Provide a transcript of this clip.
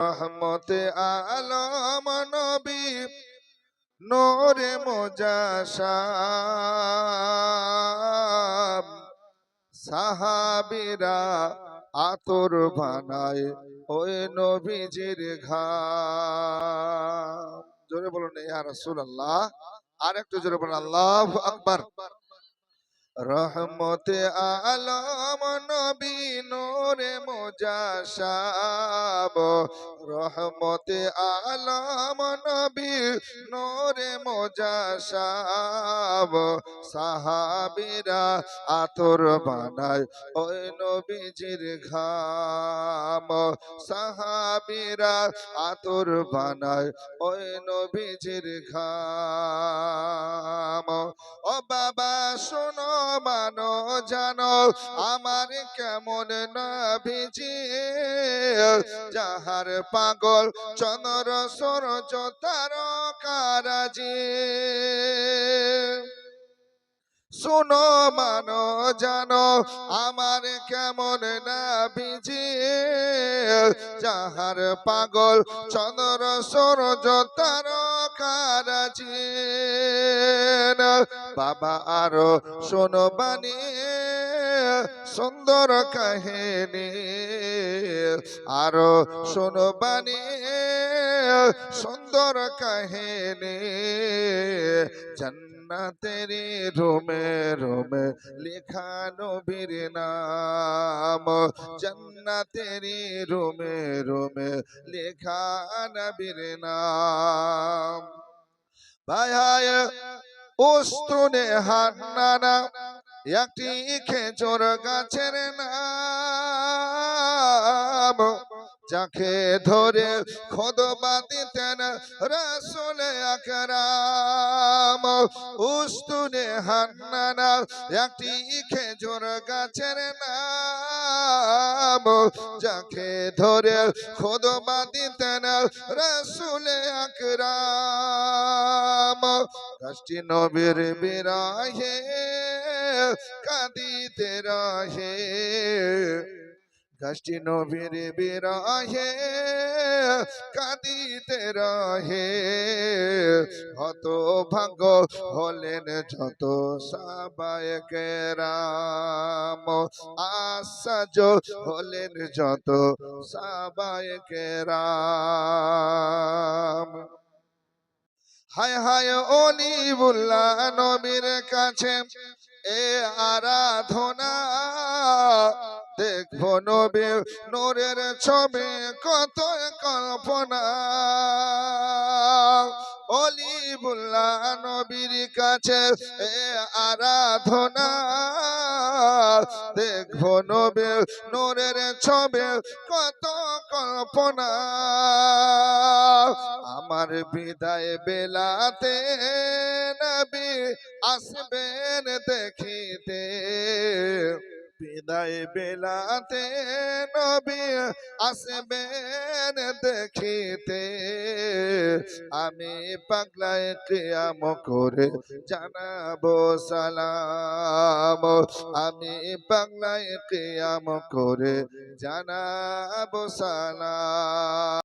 রহমতে আলম নবী নোরে মোজাসাম সাহাবিরা আতর বানায় ওই নবীজির ঘাম। জোরে বলুন আর একটু জোরে বলুন, আল্লাহু আকবার। রহমতে আলম নবী নোরে মোজাসাব রহমতে আলম নবী নোরে মোজাসাব সাহাবিরা আতর বানায় ওই নবীজির ঘাম। সাহাবিরা আতর বানায় ওই নবীজির ঘাম। ও বাবা, শোনো, মানো, জানো, আমার কেমন নবীজি যাহার পাগল চন্দ্র, সূর্য তার কারাজি শুনো, মানো, জানো, আমার কেমন নাবিজি যাহার পাগল চন্দ্র, সূর্য তার কারাজি বাবা আরও শোনো বাণী। সুন্দর কাহিনী। আরও শোনো বাণী। সুন্দর কাহিনী। জান্নাতেরি রোমে রোমে লেখা নবীর নাম। জান্নাতেরি রোমে রোমে লেখা নবীর নাম। ভাই হায় উস্তুনে হান্নানা, একটি খেজুর গাছের নাম। যাকে ধরে খোদবা দিতেন রসুল আকরাম। উস্তুনে হান্নানা একটি খেজুর গাছের নাম। যাকে ধরে খোদবা দিতেন রসুল আকরাম। গাছটি নবীর বিরাহে, কাঁদিতে রহে। গাছটি নবীর বিরাহে, কাঁদিতে রহে। হত ভাগ্য হলেন যত সাবায়কে রাম। আসাজ হলেন যত সাবায়কে রাম। হায় হায় অলিবুল্লাহ নবীর কাছে, এ আরাধনা দেখব নবী নোরের ছবি কত কল্পনা। অলিবুল্লাহ নবীর কাছে এ আরাধনা। দেখব নবী নোরের ছবি কত কল্পনা। আমার বিদায় বেলাতে নবী আসবেন দেখিতে। বিদায় বেলাতে নবী আসবেন দেখিতে। আমি পাগলায় কেয়াম করে জানাব সালাম। আমি পাগলায় কেয়াম করে জানাব সালাম।